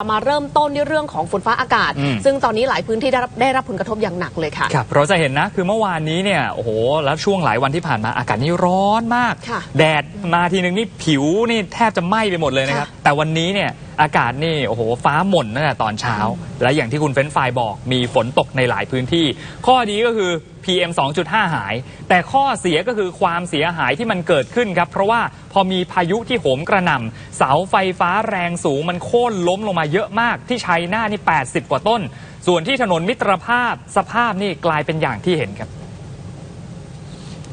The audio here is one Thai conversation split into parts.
มาเริ่มต้นด้วยเรื่องของฝนฟ้าอากาศ อืม ซึ่งตอนนี้หลายพื้นที่ได้รับได้รับผลกระทบอย่างหนักเลยค่ะ ครับเราจะเห็นนะ คือเมื่อวานนี้เนี่ยโอ้โหแล้วช่วงหลายวันที่ผ่านมาอากาศนี่ร้อนมาก ค่ะแดดมาทีนึงนี่ผิวนี่แทบจะไหม้ไปหมดเลยนะครับค่ะแต่วันนี้เนี่ย อากาศนี่โอ้โหฟ้าหม่นตั้งแต่ตอนเช้า และอย่างที่คุณเฟ้นไฟล์บอกมีฝนตกในหลายพื้นที่ ข้อดีก็คือ PM 2.5 หาย แต่ข้อเสียก็คือความเสียหายที่มันเกิดขึ้นครับ เพราะว่าพอมีพายุที่โหมกระหน่ำเสาไฟฟ้าแรงสูงมันโค่นล้มลงมาเยอะมาก ที่ชัยนาทนี่ 80 กว่าต้น ส่วนที่ถนนมิตรภาพสภาพนี่กลายเป็นอย่างที่เห็นครับ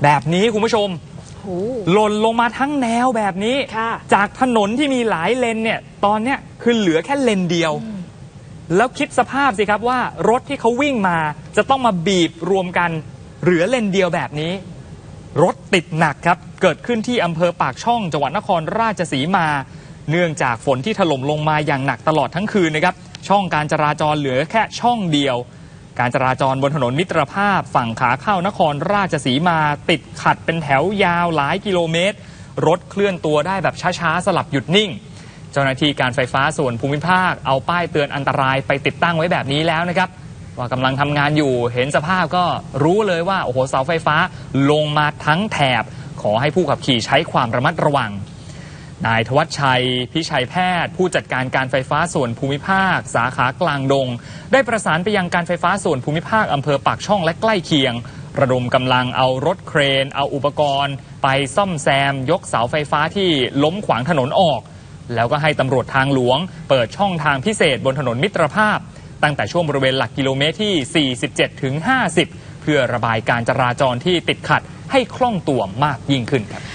แบบนี้คุณผู้ชมโอ้โหหล่นลงมาทั้งแนวแบบนี้ค่ะจากถนนที่มีหลายเลนเนี่ย ตอนเนี้ยคือเหลือแค่เลนเดียว แล้วคิดสภาพสิครับว่ารถที่เขาวิ่งมาจะต้องมาบีบรวมกัน เหลือเลนเดียวแบบนี้ รถติดหนักครับ เกิดขึ้นที่อำเภอปากช่องจังหวัดนครราชสีมา เนื่องจากฝนที่ถล่มลงมาอย่างหนักตลอดทั้งคืนนะครับ ช่องการจราจรเหลือแค่ช่องเดียว การจราจรบนถนนมิตรภาพฝั่งขาเข้านครราชสีมาติดขัดเป็นแถวยาวหลายกิโลเมตร รถเคลื่อนตัวได้แบบช้าๆ สลับหยุดนิ่ง เจ้าหน้าที่การไฟฟ้าส่วนภูมิภาคเอาป้ายเตือนอันตรายไปติดตั้งไว้แบบนี้แล้วนะครับ ว่ากำลังทำงานอยู่เห็นสภาพก็รู้เลยว่าโอ้โหเสาไฟฟ้าลงมาทั้งแถบ ขอให้ผู้ขับขี่ใช้ความระมัดระวัง นายธวัชชัย พิชัยแพทย์ ผู้จัดการการไฟฟ้าส่วนภูมิภาค สาขากลางดง ได้ประสานไปยังการไฟฟ้าส่วนภูมิภาคอำเภอปากช่องและใกล้เคียง ระดมกำลังเอารถเครน เอาอุปกรณ์ ไปซ่อมแซม ยกเสาไฟฟ้าที่ล้มขวางถนนออก แล้วก็ให้ตำรวจทางหลวง เปิดช่องทางพิเศษบนถนนมิตรภาพ ตั้งแต่ช่วงบริเวณหลักกิโลเมตรที่ 47ถึง50 เพื่อระบายการจราจรที่ติดขัดให้คล่องตัวมากยิ่งขึ้นครับ